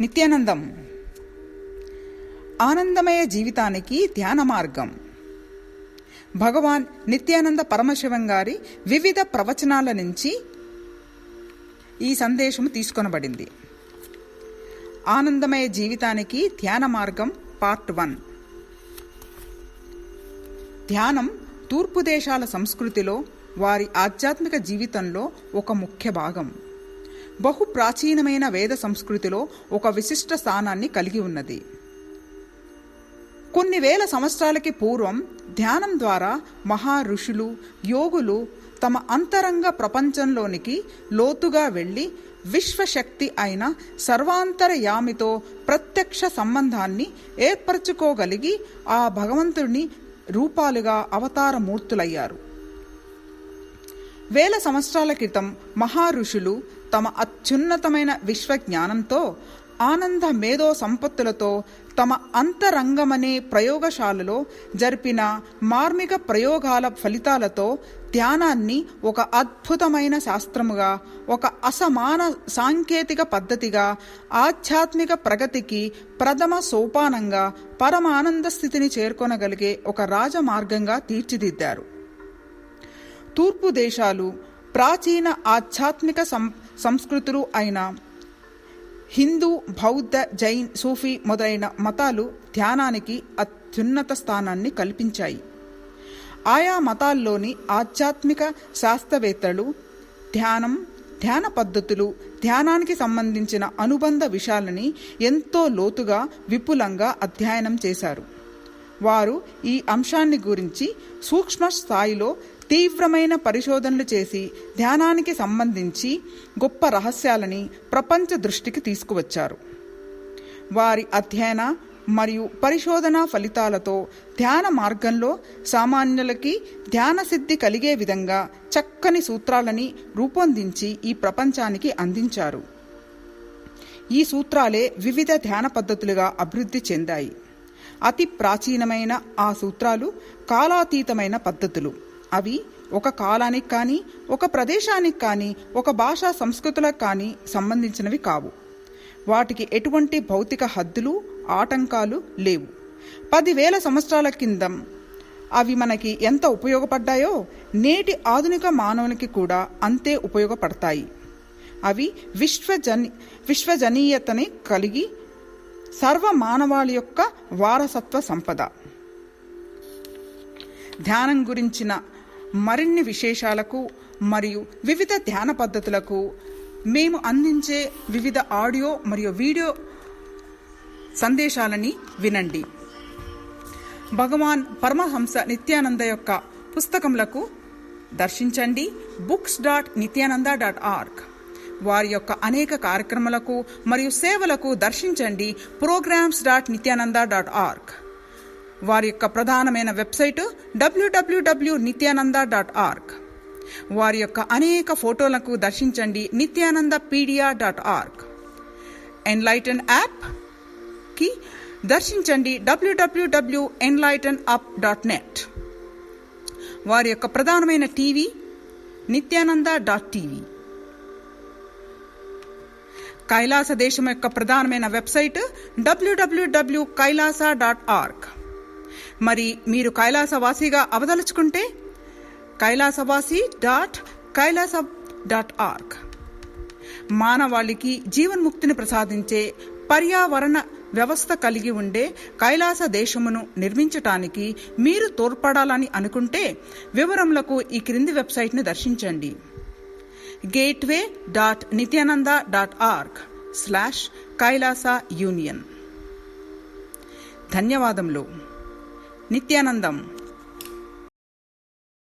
నిత్యానందం. ఆనందమయ జీవితానికి ధ్యాన మార్గం. భగవాన్ నిత్యానంద పరమశివం గారి వివిధ ప్రవచనాల నుంచి ఈ సందేశము తీసుకొనబడింది. ఆనందమయ జీవితానికి ధ్యాన మార్గం పార్ట్ వన్. ధ్యానం తూర్పు దేశాల సంస్కృతిలో వారి ఆధ్యాత్మిక జీవితంలో ఒక ముఖ్య భాగం. బహు ప్రాచీనమైన వేద సంస్కృతిలో ఒక విశిష్ట స్థానాన్ని కలిగి ఉన్నది. కొన్ని వేల సంవత్సరాలకి పూర్వం ధ్యానం ద్వారా మహా ఋషులు యోగులు తమ అంతరంగ ప్రపంచంలోనికి లోతుగా వెళ్ళి విశ్వశక్తి అయిన సర్వాంతరయామితో ప్రత్యక్ష సంబంధాన్ని ఏర్పరచుకోగలిగి ఆ భగవంతుడిని రూపాలుగా అవతార మూర్తులయ్యారు వేల సంవత్సరాల క్రితం మహారుషులు తమ అత్యున్నతమైన విశ్వజ్ఞానంతో ఆనంద మేధో సంపత్తులతో తమ అంతరంగమనే ప్రయోగశాలలో జరిపిన మార్మిక ప్రయోగాల ఫలితాలతో ధ్యానాన్ని ఒక అద్భుతమైన శాస్త్రముగా ఒక అసమాన సాంకేతిక పద్ధతిగా ఆధ్యాత్మిక ప్రగతికి ప్రథమ సోపానంగా పరమానంద స్థితిని చేరుకొనగలిగే ఒక రాజమార్గంగా తీర్చిదిద్దారు. తూర్పు దేశాలు ప్రాచీన ఆధ్యాత్మిక సం సంస్కృతులు అయిన హిందూ బౌద్ధ జైన్ సూఫీ మొదలైన మతాలు ధ్యానానికి అత్యున్నత స్థానాన్ని కల్పించాయి. ఆయా మతాల్లోని ఆధ్యాత్మిక శాస్త్రవేత్తలు ధ్యానం ధ్యాన పద్ధతులు ధ్యానానికి సంబంధించిన అనుబంధ విషయాలని ఎంతో లోతుగా విపులంగా అధ్యయనం చేశారు. వారు ఈ అంశాన్ని గురించి సూక్ష్మ స్థాయిలో తీవ్రమైన పరిశోధనలు చేసి ధ్యానానికి సంబంధించి గొప్ప రహస్యాలని ప్రపంచ దృష్టికి తీసుకువచ్చారు. వారి అధ్యయన మరియు పరిశోధన ఫలితాలతో ధ్యాన మార్గంలో సామాన్యులకి ధ్యాన సిద్ధి కలిగే విధంగా చక్కని సూత్రాలని రూపొందించి ఈ ప్రపంచానికి అందించారు. ఈ సూత్రాలే వివిధ ధ్యాన పద్ధతులుగా అభివృద్ధి చెందాయి. అతి ప్రాచీనమైన ఆ సూత్రాలు కాలాతీతమైన పద్ధతులు. అవి ఒక కాలానికి కానీ ఒక ప్రదేశానికి కానీ ఒక భాషా సంస్కృతులకు కానీ సంబంధించినవి కావు. వాటికి ఎటువంటి భౌతిక హద్దులు ఆటంకాలు లేవు. పదివేల సంవత్సరాల కిందం అవి మనకి ఎంత ఉపయోగపడ్డాయో నేటి ఆధునిక మానవునికి కూడా అంతే ఉపయోగపడతాయి. అవి విశ్వజని విశ్వజనీయతని కలిగి సర్వ మానవాళి యొక్క వారసత్వ సంపద. ధ్యానం గురించిన మరిన్ని విశేషాలకు మరియు వివిధ ధ్యాన పద్ధతులకు మేము అందించే వివిధ ఆడియో మరియు వీడియో సందేశాలని వినండి. భగవాన్ పరమహంస నిత్యానంద యొక్క పుస్తకములకు దర్శించండి. Books dot Nithyananda dot org. వారి యొక్క అనేక కార్యక్రమాలకు మరియు సేవలకు దర్శించండి. Programs dot Nithyananda dot org. వారి యొక్క ప్రధానమైన వెబ్సైటు డబ్ల్యూడబ్ల్యూడబ్ల్యూ నిత్యానంద డాట్ ఆర్గ్ వారి యొక్క అనేక ఫోటోలకు దర్శించండి Nithyananda pedia dot org enlighten యాప్కి దర్శించండి డబ్ల్యూడబ్ల్యూడబ్ల్యూ ఎన్లైటన్ అప్ డాట్ నెట్ వారి యొక్క ప్రధానమైన TV Nithyananda dot TV Kailasa దేశం యొక్క ప్రధానమైన వెబ్సైట్ డబ్ల్యూడబ్ల్యూడబ్ల్యూ కైలాస డాట్ ఆర్గ్ మరి మీరు కైలాసవాసిగా అవదలుచుకుంటే Kailasavasi dot Kailasa dot org. మానవాళికి జీవన్ముక్తిని ప్రసాదించే పర్యావరణ వ్యవస్థ కలిగి ఉండే కైలాస దేశమును నిర్మించటానికి మీరు తోడ్పడాలని అనుకుంటే వివరములకు ఈ క్రింది వెబ్సైట్ను దర్శించండి. Gateway dot Nithyananda dot org slash Kailasa union ధన్యవాదములు. నిత్యానందం.